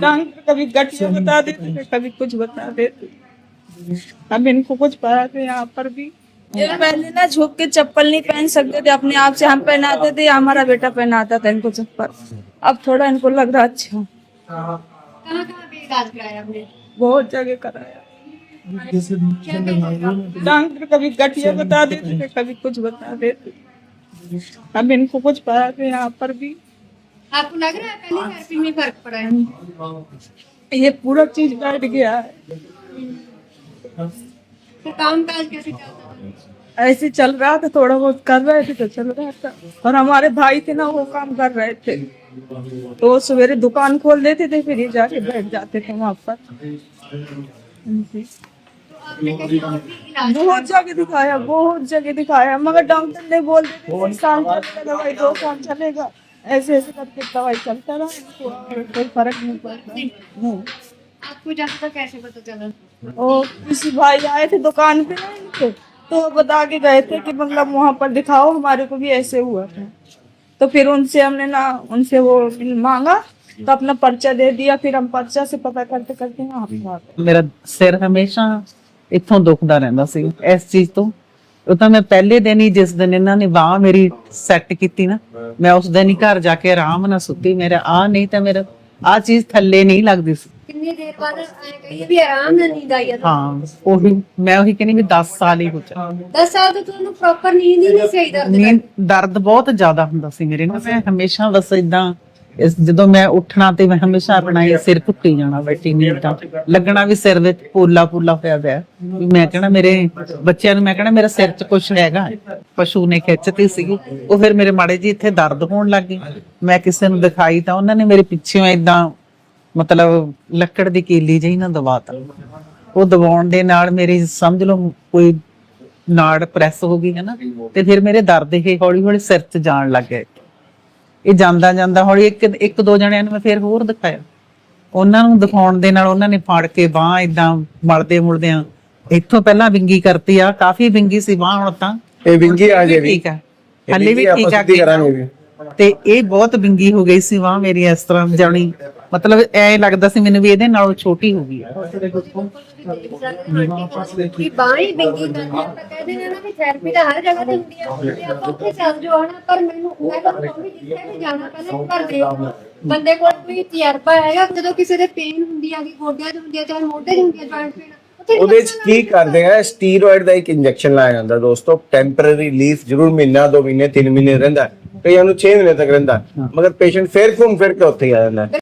Doctor कभी गठिया बता देते थे कभी कुछ बता देते। अब इनको कुछ पता थे यहाँ पर भी। ये पहले ना झुक के चप्पल नहीं पहन सकते थे अपने आप से हम पहनाते थे या हमारा बेटा पहनाता था इनको चप्पल। अब थोड़ा इनको लग रहा अच्छा। कहाँ कहाँ पे कराया बहुत जगह कराया। डॉक्टर कभी गठिया बता देते थे कभी कुछ बता देते। अब इनको कुछ पता थे यहाँ पर भी। आपको लग रहा है पहली थेरेपी में फ़र्क पड़ा है? ये पूरा चीज़ बैठ गया। है फिर काम काज कैसे चलता ऐसे चल रहा था थोड़ा बहुत कर रहे थे तो चल रहा था। और हमारे भाई थे ना वो काम कर रहे थे। तो सवेरे दुकान खोल देते थे फिर ये जाके बैठ जाते थे वहाँ पर। तो बहुत जगह दिखाया बहुत जगह दिखाया। मगर डॉक्टर ने बोल दिया साल चलेगा दो साल चलेगा? ऐसे ऐसे करके दवाई चलता रहा इनको और कोई फर्क नहीं पड़ता नहीं आपको ज्यादा कैसे पता चला और किसी भाई आए थे दुकान पे ना इनके तो वो बता के गए थे कि मतलब वहां पर दिखाओ हमारे को भी ऐसे हुआ था तो फिर उनसे हमने ना उनसे वो मांगा तो अपना पर्चा दे दिया फिर हम पर्चा से पता करते करते यहाँ पे आ गए ਮੇਰਾ ਸਿਰ ਹਮੇਸ਼ਾ ਇੱਥੋਂ ਦੁਖਦਾ ਰਹਿੰਦਾ ਸੀ ਇਸ ਚੀਜ਼ ਤੋਂ ਉਹ ਤਾਂ ਮੈਂ ਪਹਿਲੇ ਦਿਨ ਹੀ ਜਿਸ ਦਿਨ ਇਹਨਾਂ ਨੇ ਬਾਹ ਮੇਰੀ ਸੈੱਟ ਕੀਤੀ ਨਾ ਮੈਂ ਉਸ ਦਿਨ ਹੀ ਘਰ ਜਾ ਕੇ ਆਰਾਮ ਨਾਲ ਸੁੱਤੀ ਮੇਰਾ ਆ ਨਹੀਂ ਤਾਂ ਮੇਰਾ ਆ ਚੀਜ਼ ਥੱਲੇ ਨਹੀਂ ਲੱਗਦੀ ਸੀ। ਕਿੰਨੀ ਦੇਰ ਬਾਅਦ ਐ ਕਹੀਏ ਵੀ ਆਰਾਮ ਨਾਲ ਨੀਂਦ ਆਈ ਹਾਂ ਉਹੀ ਮੈਂ ਉਹੀ ਕਹਿੰਦੀ ਵੀ 10 ਸਾਲ ਹੀ ਹੋ ਚਾ 10 ਸਾਲ ਤੋਂ ਤੁਹਾਨੂੰ ਪ੍ਰੋਪਰ ਨੀਂਦ ਹੀ ਨਹੀਂ ਸਹੀ ਦਰਦ ਦਰਦ ਬਹੁਤ ਜ਼ਿਆਦਾ ਹੁੰਦਾ ਸੀ ਮੇਰੇ ਨੂੰ ਮੈਂ ਹਮੇਸ਼ਾ ਬਸ ਇਦਾਂ ਇਸ ਜਦੋਂ ਮੈਂ ਉੱਠਣਾ ਤੇ ਮੈਂ ਹਮੇਸ਼ਾ ਆਪਣਾ ਇਹ ਸਿਰ ਘੁੱਟੀ ਜਾਣਾ ਬੈਠੀ ਨੀਂਦ ਤਾਂ ਲੱਗਣਾ ਵੀ ਸਿਰ ਵਿੱਚ ਪੋਲਾ ਪੋਲਾ ਹੋਇਆ ਪਿਆ। ਵੀ ਮੈਂ ਕਹਿਣਾ ਮੇਰੇ ਬੱਚਿਆਂ ਨੂੰ ਮੈਂ ਕਹਿਣਾ ਮੇਰੇ ਸਿਰ 'ਚ ਕੁਝ ਹੈਗਾ। ਪਸ਼ੂ ਨੇ ਖਿੱਚਤੀ ਸੀਗੀ। ਉਹ ਫਿਰ ਮੇਰੇ ਮਾੜੇ ਜੀ ਇੱਥੇ ਦਰਦ ਹੋਣ ਲੱਗ ਗਈ। ਮੈਂ ਕਿਸੇ ਨੂੰ ਦਿਖਾਈ ਤਾਂ ਉਹਨਾਂ ਨੇ ਮੇਰੇ ਪਿੱਛੇੋਂ ਇਦਾਂ ਮਤਲਬ ਲੱਕੜ ਦੀ ਕੀਲੀ ਜਿਹੀ ਨਾ ਦਬਾਤਾ ਉਹ ਦਬਾਉਣ ਦੇ ਨਾਲ ਮੇਰੀ ਸਮਝ ਲਓ ਕੋਈ ਨਾੜ ਪ੍ਰੈਸ ਹੋ ਗਈ ਹੈ ਨਾ। ਤੇ ਫਿਰ ਮੇਰੇ ਦਰਦ ਇਹ ਹੌਲੀ ਹੌਲੀ ਸਿਰ 'ਚ ਜਾਣ ਲੱਗ ਗਏ। ਇਹ ਜਾਂਦਾ ਜਾਂਦਾ ਹੌਲੀ ਇੱਕ ਇੱਕ ਦੋ ਜਣਿਆਂ ਨੂੰ ਮੈਂ ਫਿਰ ਹੋਰ ਦਿਖਾਇਆ। ਉਹਨਾਂ ਨੂੰ ਦਿਖਾਉਣ ਦੇ ਨਾਲ ਉਹਨਾਂ ਨੇ ਫੜ ਕੇ ਬਾਹ ਇਦਾਂ ਮਲਦੇ ਮੁਲਦਿਆਂ ਇੱਥੋਂ ਪਹਿਲਾਂ ਵਿੰਗੀ ਕਰਤੀ ਆ ਕਾਫੀ ਵਿੰਗੀ ਸੀ ਬਾਹ ਹੁਣ ਤਾਂ। ਇਹ ਵਿੰਗੀ ਆ ਜੇ ਵੀ। ਠੀਕ ਆ। ਹੱਲੇ ਵੀ ਠੀਕ ਆ ਤੇ ਇਹ ਬਹੁਤ ਵਿੰਗੀ ਹੋ ਗਈ ਸੀ ਬਾਹ ਮੇਰੀ ਇਸ ਤਰ੍ਹਾਂ ਜਾਣੀ। ਮਤਲਬ ਐ ਲੱਗਦਾ ਸੀ ਮੈਨੂੰ ਵੀ ਇਹਦੇ ਨਾਲੋਂ ਛੋਟੀ ਹੋ ਗਈ ਆ। ਕਿ ਬਾਈ ਬਿੰਗੀ ਕਰਨੀ ਆਪਾਂ ਕਹਿੰਦੇ ਨੇ ਨਾ ਵੀ ਥੈਰੇਪੀ ਤਾਂ ਹਰ ਜਗ੍ਹਾ ਤੇ ਹੁੰਦੀ ਆ ਤੇ ਆਪਾਂ ਉੱਥੇ ਚੱਲ ਜਾਓ ਹਨਾ ਪਰ ਮੈਨੂੰ ਮੈਂ ਤਾਂ ਕਹੂੰਗੀ ਜਿੱਥੇ ਵੀ ਜਾਣਾ ਪਹਿਲਾਂ ਘਰ ਦੇ ਬੰਦੇ ਕੋਲ ਕੋਈ ਤਜਰਬਾ ਹੈਗਾ ਜਦੋਂ ਕਿਸੇ ਦੇ ਪੇਨ ਹੁੰਦੀ ਆ ਕਿ ਗੋਡਿਆਂ 'ਚ ਹੁੰਦੀ ਆ ਚਾਹੇ ਮੋਢੇ 'ਚ ਹੁੰਦੀ ਆ ਜੁਆਇੰਟ ਪੇਨ ਉਹਦੇ ਚ ਕੀ ਕਰਦੇ ਆ ਸਟੀਰੋਇਡ ਦਾ ਇੱਕ ਇੰਜੈਕਸ਼ਨ ਲਾਇਆ ਜਾਂਦਾ ਦੋਸਤੋ ਟੈਂਪਰੇਰੀ ਰਿਲੀਫ ਜ਼ਰੂਰ ਮਹੀਨਾ ਦੋ ਮਹੀਨੇ ਤਿੰਨ ਮਹੀਨੇ ਰਹਿੰਦਾ ਕਈਆਂ ਨੂੰ 6 ਮਹੀਨੇ ਤੱਕ ਰਹਿੰਦਾ ਮਗਰ ਪੇਸ਼ੈਂਟ ਫਿਰ ਘੁੰਮ ਫਿਰ ਕੇ ਉੱਥੇ ਆ ਜਾਂਦਾ।